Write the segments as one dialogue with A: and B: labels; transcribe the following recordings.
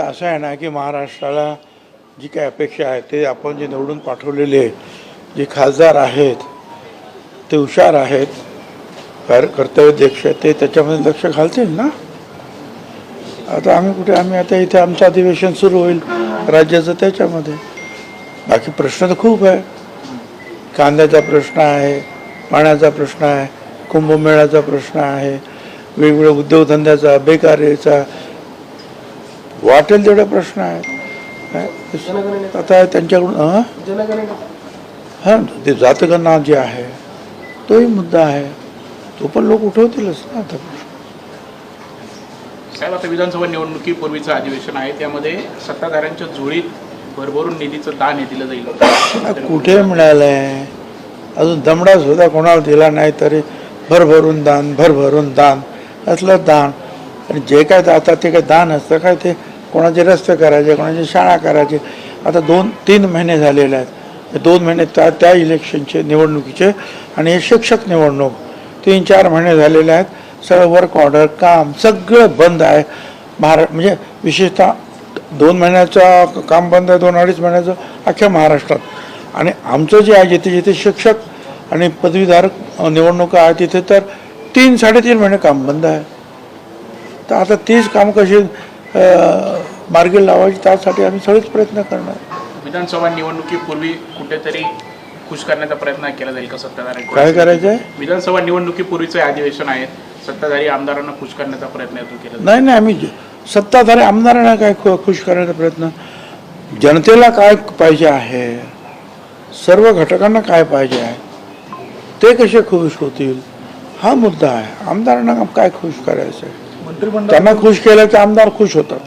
A: आता असं आहे ना की महाराष्ट्राला जी काही अपेक्षा आहे ते आपण जे निवडून पाठवलेले जे खासदार आहेत ते हुशार आहेत कर कर्तव्यदक्ष आहेत, ते त्याच्यामध्ये लक्ष घालतील ना? आता आम्ही कुठे आम्ही आता इथे आमचं अधिवेशन सुरू होईल राज्याचं त्याच्यामध्ये. बाकी प्रश्न तर खूप आहे. कांद्याचा प्रश्न आहे पाण्याचा प्रश्न आहे कुंभमेळ्याचा प्रश्न आहे वेगवेगळ्या उद्योगधंद्याचा बेकारीचा वाटेल तेवढे प्रश्न आहेत. काय? आता त्यांच्याकडून हं? हा ते जातगणना जे आहे तोही मुद्दा आहे. तो पण लोक उठवतीलच ना आता.
B: साहेब आता विधानसभा निवडणुकीपूर्वीचं अधिवेशन आहे त्यामध्ये सत्ताधाऱ्यांच्या जुळीत भरभरून निधीचं दान हे दिलं जाईल.
A: कुठे मिळालंय? अजून दमडा सुद्धा कोणाला दिला नाही तरी भरभरून दान भरभरून दान असलं दान. आणि जे काय आता ते काय दान असतं काय ते कोणाचे रस्ते करायचे कोणाची शाळा करायचे. आता दोन तीन महिने झालेले आहेत. दोन महिने त्या त्या इलेक्शनचे निवडणुकीचे आणि हे शिक्षक निवडणूक तीन चार महिने झालेले आहेत. सगळं वर्क ऑर्डर काम सगळं बंद आहे. महारा म्हणजे विशेषतः दोन महिन्याचं काम बंद आहे दोन अडीच महिन्याचं अख्ख्या महाराष्ट्रात. आणि आमचं जे आहे जिथे जिथे शिक्षक आणि पदवीधारक निवडणुका आहे तिथे तर तीन साडेतीन महिने काम बंद आहे. तर आता तीच काम कशी मार्गी लावायची त्यासाठी आम्ही सगळेच प्रयत्न करणार.
B: विधानसभा निवडणुकीपूर्वी कुठेतरी खुश करण्याचा प्रयत्न केला जाईल का
A: काय करायचं आहे
B: विधानसभा निवडणुकीपूर्वीचं हे अधिवेशन आहे सत्ताधारी आमदारांना खुश करण्याचा प्रयत्न यातून केला जाईल.
A: नाही नाही आम्ही ज- सत्ताधारी आमदारांना काय खु खुश करण्याचा प्रयत्न? जनतेला काय पाहिजे आहे? सर्व घटकांना काय पाहिजे आहे? ते कसे खुश होतील? हा मुद्दा आहे. आमदारांना काय खुश करायचं आहे त्यांना खुश केलं की आमदार खुश होतात.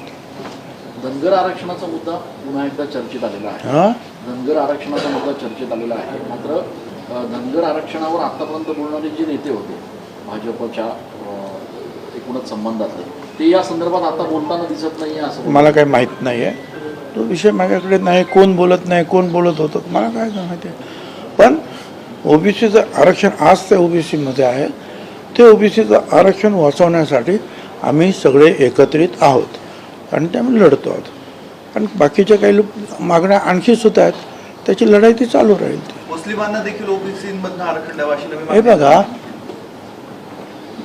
C: धनगर आरक्षणाचा मुद्दा पुन्हा एकदा चर्चेत आलेला आहे.
A: हां?
C: धनगर आरक्षणाचा मुद्दा चर्चेत आलेला आहे. मात्र धनगर आरक्षणावर आतापर्यंत बोलणारे जे नेते होते भाजपच्या एकूणच संबंधातले ते या संदर्भात आता बोलताना दिसत नाही असं
A: मला काही माहीत नाही आहे तो विषय माझ्याकडे नाही कोण बोलत नाही कोण बोलत होतं मला काय माहिती. आहे पण ओबीसीचं आरक्षण आज ते ओबीसीमध्ये आहे. ते ओबीसीचं आरक्षण वाचवण्यासाठी आम्ही सगळे एकत्रित आहोत. आणि ते आम्ही लढतो आहोत आणि बाकीच्या काही लोक मागण्या आणखी सुद्धा आहेत त्याची लढाई ती चालू राहील
D: मुस्लिमांना देखील ओबीसीमधनं आरक्षण द्यावं अशी नवी
A: हे
D: मागणी
A: बघा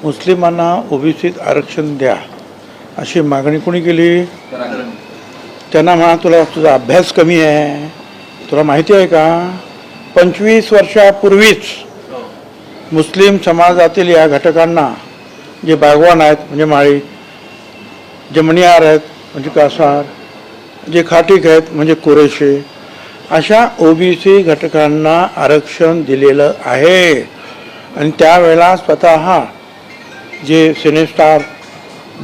A: मुस्लिमांना ओबीसीत आरक्षण द्या अशी मागणी कोणी केली. त्यांना म्हणा तुला तुझा अभ्यास कमी आहे तुला माहिती आहे का? पंचवीस वर्षापूर्वीच मुस्लिम समाजातील या घटकांना जे बागवान आहेत म्हणजे माळी जे मणियार आहेत म्हणजे कासार जे खाटीक आहेत म्हणजे कुरेशे अशा ओबीसी घटकांना आरक्षण दिलेलं आहे. आणि त्यावेळेला स्वतः जे सिनेस्टार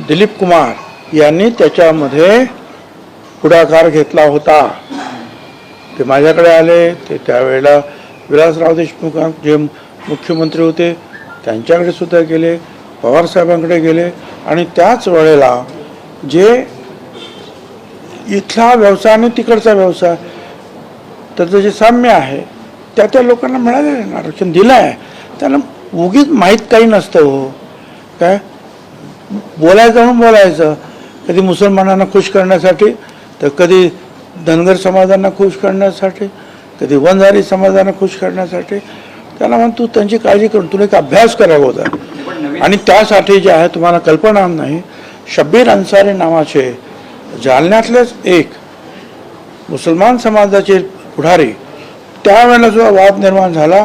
A: दिलीप कुमार यांनी त्याच्यामध्ये पुढाकार घेतला होता. ते माझ्याकडे आले ते त्यावेळेला विलासराव देशमुख जे मुख्यमंत्री होते त्यांच्याकडे सुद्धा गेले पवारसाहेबांकडे गेले. आणि त्याच वेळेला जे इथला व्यवसाय आणि तिकडचा व्यवसाय त्याचं जे साम्य आहे त्या त्या लोकांना मिळालेलं आरक्षण दिलं आहे त्यांना उगीच माहीत काही नसतं हो. काय? बोलायचं म्हणून बोलायचं. कधी मुसलमानांना खुश करण्यासाठी तर कधी धनगर समाजांना खुश करण्यासाठी कधी वंजारी समाजांना खुश करण्यासाठी. त्याला म्हण तू त्यांची काळजी करून तुला एक अभ्यास करावा होता. आणि त्यासाठी जे आहे तुम्हाला कल्पना नाही. शब्बीर अन्सारी नावाचे जालन्यातलेच एक मुसलमान समाजाचे पुढारी त्यावेळेला जो वाद निर्माण झाला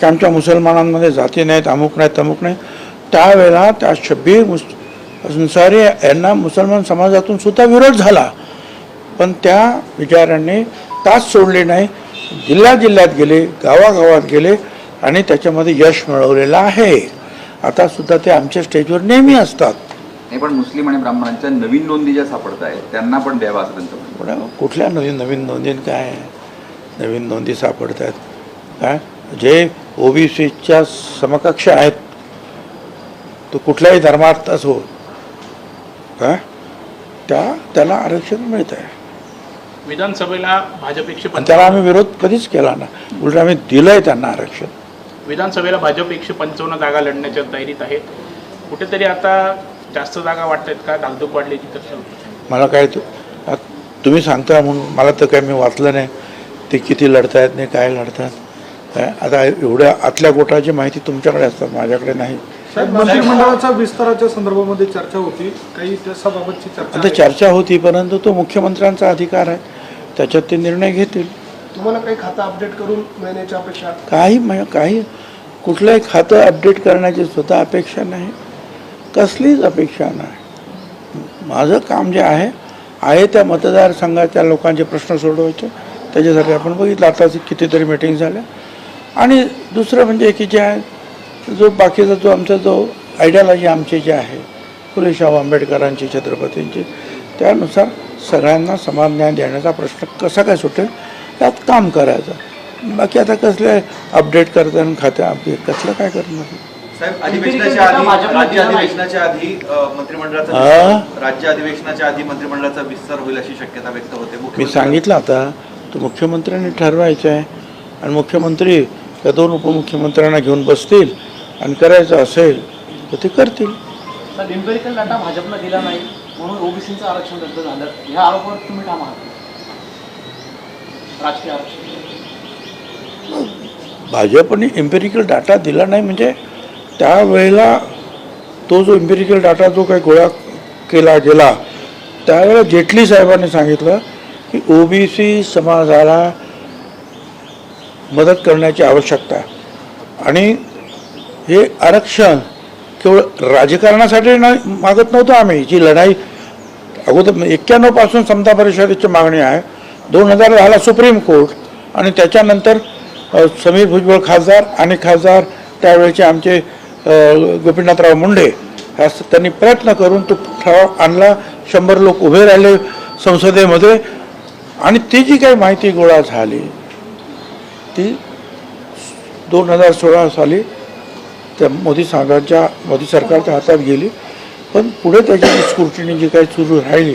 A: की आमच्या मुसलमानांमध्ये जाती नाहीत अमुक नाहीत तमुक नाही त्यावेळेला त्या शब्बीर मुस अन्सारी यांना मुसलमान समाजातून सुद्धा विरोध झाला. पण त्या विचारांनी तास सोडले नाही जिल्ह्या जिल्ह्यात गेले गावागावात गेले आणि त्याच्यामध्ये यश मिळवलेलं आहे. आता सुद्धा ते आमच्या स्टेजवर नेहमी असतात.
E: नाही पण मुस्लिम आणि ब्राह्मणांच्या नवीन नोंदी ज्या सापडत आहेत त्यांना पण द्यावा असं त्यांचं म्हणणं.
A: पण कुठल्या नवीन नवीन नोंदीन काय? नवीन नोंदी सापडत आहेत काय? जे ओबीसीच्या समकक्ष आहेत तो कुठल्याही धर्मात असो काय? त्या त्याला आरक्षण मिळत आहे
B: विधानसभेला भाजप एकशे
A: आणि त्याला आम्ही विरोध कधीच केला ना उलट आम्ही दिलंय त्यांना आरक्षण.
B: विधानसभेला भाजप एकशे पंचावन्न जागा लढण्याच्या तयारीत आहेत. कुठेतरी आता जास्त जागा वाटत आहेत का? धाकधूक वाढल्याची तर
A: मला काय तो तुम्ही सांगता म्हणून मला तर काय मी वाचलं नाही. ते किती लढतायत नाही काय लढतात. काय आता एवढ्या आतल्या गोटाची माहिती तुमच्याकडे असतात माझ्याकडे नाही.
F: मंत्रिमंडळाच्या विस्ताराच्या संदर्भामध्ये चर्चा होती. काही त्याबाबतची चर्चा
A: आता. चर्चा होती परंतु तो मुख्यमंत्र्यांचा अधिकार आहे. त्याच्यात ते निर्णय घेतील.
G: तुम्हाला काही खातं अपडेट करून मिळण्याची अपेक्षा
A: काही म- काही कुठलंही खातं अपडेट करण्याची स्वतः अपेक्षा नाही. कसलीच अपेक्षा नाही. माझं काम जे आहे आहे त्या मतदारसंघाच्या लोकांचे प्रश्न सोडवायचे. त्याच्यासाठी आपण बघितलं आता कितीतरी मिटिंग झाल्या. आणि दुसरं म्हणजे की जे आहे जो बाकीचा जो आमचा जो आयडियालॉजी आमची जी आहे फुले शाहू आंबेडकरांची छत्रपतींची त्यानुसार सगळ्यांना समान न्याय देण्याचा प्रश्न कसा काय सुटेल त्यात काम करायचं. बाकी आता कसले अपडेट करताना खात्या अपडेट कसलं काय करणार?
D: साहेब अधिवेशनाच्या आधी राज्य अधिवेशनाच्या आधी मंत्रिमंडळाचा राज्य अधिवेशनाच्या आधी मंत्रिमंडळाचा विस्तार होईल अशी शक्यता व्यक्त होते.
A: मी सांगितलं आता तो मुख्यमंत्र्यांनी ठरवायचं आहे. आणि मुख्यमंत्री या दोन उपमुख्यमंत्र्यांना घेऊन बसतील आणि करायचं असेल तर ते करतील.
H: साहेब एम्पेरिकल डाटा भाजपनं दिला नाही म्हणून ओबीसीचं आरक्षण रद्द झालं. ह्या आरोपावर तुम्ही ठाम आहात राजकीय आरक्षण.
A: भाजपने एम्पेरिकल डाटा दिला नाही म्हणजे त्यावेळेला तो जो इम्पेरिकल डाटा जो काही गोळा केला गेला त्यावेळेला जेटली साहेबांनी सांगितलं की ओबीसी समाजाला मदत करण्याची आवश्यकता आणि हे आरक्षण केवळ राजकारणासाठी नाही मागत नव्हतो आम्ही. जी लढाई अगोदर एक्क्याण्णवपासून समता परिषदेची मागणी आहे. दोन हजार दहाला सुप्रीम कोर्ट आणि त्याच्यानंतर समीर भुजबळ खासदार आणि खासदार त्यावेळेचे आमचे गोपीनाथराव मुंडे ह्या स- त्यांनी प्रयत्न करून तो ठराव आणला. शंभर लोक उभे राहिले संसदेमध्ये. आणि ती जी काही माहिती गोळा झाली ती दोन हजार सोळा साली त्या मोदी साहेबांच्या मोदी सरकारच्या हातात गेली. पण पुढे त्याची जी स्क्रुटिनी जी काही सुरू राहिली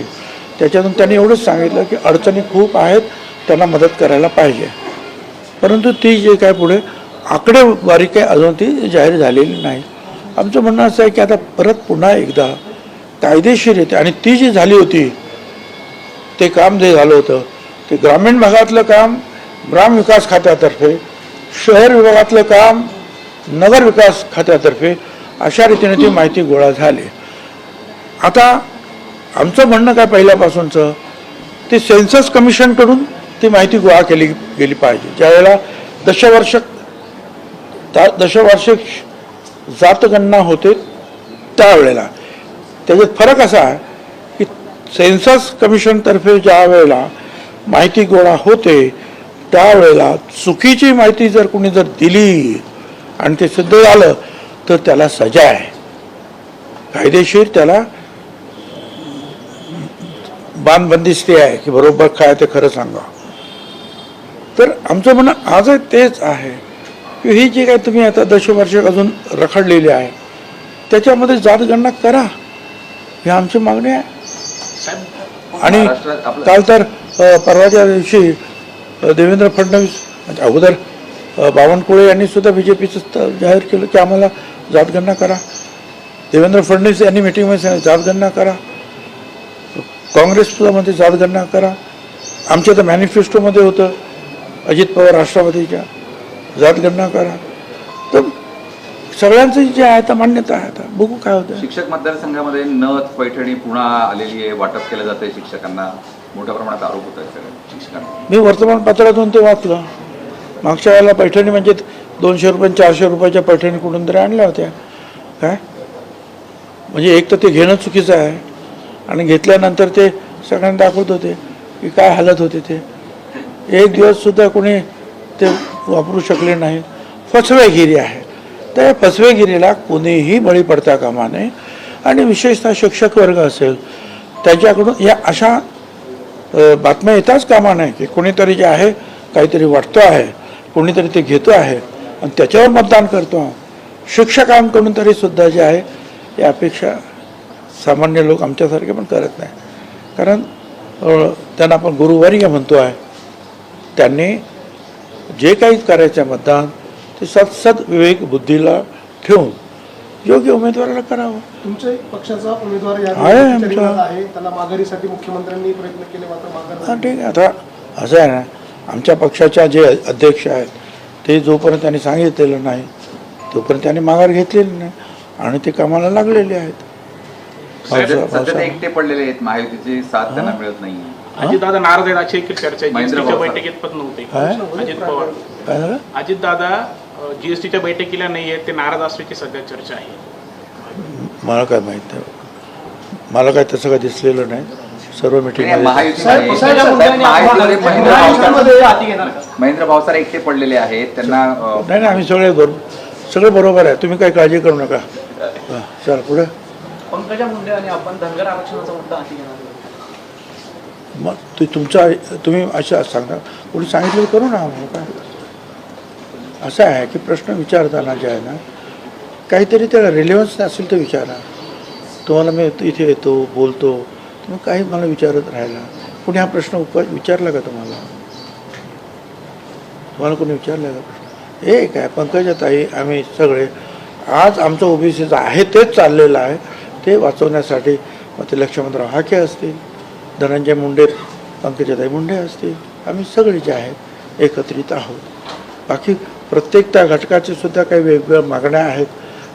A: त्याच्यातून त्यांनी एवढंच सांगितलं की अडचणी खूप आहेत त्यांना मदत करायला पाहिजे. परंतु ती जे काय पुढे आकडेवारी काही अजून ती जाहीर झालेली नाही. आमचं म्हणणं असं आहे की आता परत पुन्हा एकदा कायदेशीर येते आणि ती जी झाली होती ते काम जे झालं होतं ते ग्रामीण भागातलं काम ग्रामविकास खात्यातर्फे शहर विभागातलं काम नगर विकास खात्यातर्फे अशा रीतीने ती माहिती गोळा झाली. आता आमचं म्हणणं काय पहिल्यापासूनचं ते सेन्सस कमिशनकडून ती माहिती गोळा केली गेली पाहिजे. ज्यावेळेला दशवर्षक त्या दशवार्षिक जातगणना होते त्यावेळेला. त्याच्यात फरक असा आहे की सेन्सस कमिशनतर्फे ज्या वेळेला माहिती गोळा होते त्यावेळेला चुकीची माहिती जर कोणी जर दिली आणि ते सिद्ध झालं तर त्याला सजा आहे. कायदेशीर त्याला बाणबंदिस्ती आहे की बरोबर काय ते खरं सांगा. तर आमचं म्हणणं आजही तेच आहे. ही जी काही तुम्ही आता दशवर्षिक अजून रखडलेली आहे त्याच्यामध्ये जातगणना करा. ही आमची मागणी आहे. आणि काल तर परवाच्या दिवशी देवेंद्र फडणवीस म्हणजे अगोदर बावनकुळे यांनी सुद्धा बी जे पीचं जाहीर केलं की आम्हाला जातगणना करा. देवेंद्र फडणवीस यांनी मिटिंगमध्ये सांगितलं जातगणना करा. काँग्रेस सुद्धा मध्ये जातगणना करा. आमच्या तर मॅनिफेस्टोमध्ये होतं अजित पवार राष्ट्रवादीच्या. जातगणना करा. तर सगळ्यांचं जे आहे तर मान्यता आहे आता. बघू काय होतं
E: शिक्षक मतदारसंघामध्ये नथ पैठणी पुन्हा आलेली आहे वाटप केलं जाते शिक्षकांना. मोठ्या प्रमाणात आरोप होत सगळ्या शिक्षकांना.
A: मी वर्तमानपत्रातून ते वाचलं. मागच्या वेळेला पैठणी म्हणजे दोनशे रुपये चारशे रुपयाच्या पैठणी कुठून तरी आणल्या होत्या. काय? म्हणजे एक तर ते घेणं चुकीचं आहे. आणि घेतल्यानंतर ते सगळ्यांना दाखवत होते की काय हालत होते ते. एक दिवस सुद्धा कोणी ते वापरू शकले नाही. फसवेगिरी आहे. त्या फसवेगिरीला कोणीही बळी पडता कामा नये. आणि विशेषतः शिक्षक वर्ग असेल त्याच्याकडून या अशा बातम्या येताच कामा नये की कोणीतरी जे आहे काहीतरी वाटतो आहे कोणीतरी ते घेतो आहे आणि त्याच्यावर मतदान करतो. शिक्षकांकडून तरी सुद्धा जे आहे या अपेक्षा सामान्य लोक आमच्यासारखे पण करत नाही. कारण त्यांना आपण गुरुवर्य म्हणतो आहे. त्यांनी जे काही करायचं आहे मतदान ते सत सत विवेक बुद्धीला ठेवून योग्य उमेदवाराला करावं.
G: तुमच्या पक्षाचा उमेदवार या
A: आहे आमचा.
G: आहे त्याला माघारीसाठी मुख्यमंत्र्यांनी प्रयत्न केले मात्र माघार
A: हा. ठीक आहे. आता असं आहे ना आमच्या पक्षाच्या जे अध्यक्ष आहेत ते जोपर्यंत त्यांनी सांगितलेलं नाही तोपर्यंत त्यांनी माघार घेतलेली नाही आणि ते कामाला लागलेले आहेत.
E: सध्या
A: पावसा-
E: सध्या ते
A: पावसा-
E: एकटे पडलेले आहेत महायुतीची साथ त्यांना मिळत नाही
B: अजितदादा नाराज आहेत अशी एक चर्चा आहे जीएसटीच्या. बैठकीत पण नव्हते
A: काय?
B: अजित पवार अजितदादा जीएसटीच्या बैठकीला नाही आहेत ते नाराज असल्याची सध्या चर्चा आहे
A: मला काय माहीत नाही मला काय तसं काय दिसलेलं नाही सर्व मिटिंग
E: महेंद्र भावसार एकटे पडलेले आहेत त्यांना
A: नाही नाही आम्ही सगळे बरोबर सगळे बरोबर आहे तुम्ही काही काळजी करू नका हा, चला पुढे
H: पंकजा मुंडे आणि आपण धनगर आरक्षणाचा मुद्दा हाती घेणार
A: मग ते तुमचा तुम्ही असं सांगा. कोणी सांगितलं करू ना आम्हाला काय? असं आहे की प्रश्न विचारताना जे आहे ना काहीतरी त्याला रिलेव्हन्स असेल तर विचारा. तुम्हाला मी इथे येतो बोलतो तुम्ही काही मला विचारत राहिला. कोणी हा प्रश्न उप विचारला का तुम्हाला? तुम्हाला कोणी विचारला का प्रश्न? हे काय पंकजाताई आम्ही सगळे आज आमचं ओबीसीचं आहे तेच चाललेलं आहे. ते वाचवण्यासाठी मग ते लक्ष्मणराव हाके असतील. धनंजय मुंडे पंकजाताई मुंडे असतील. आम्ही सगळे जे आहेत एकत्रित आहोत. बाकी प्रत्येक त्या घटकाचे सुद्धा काही वेगवेगळ्या मागण्या आहेत.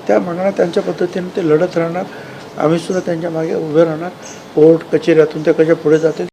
A: त्या मागण्या त्यांच्या पद्धतीने ते लढत राहणार. आम्हीसुद्धा त्यांच्या मागे उभे राहणार. कोर्ट कचेऱ्यातून ते कशा पुढे जातील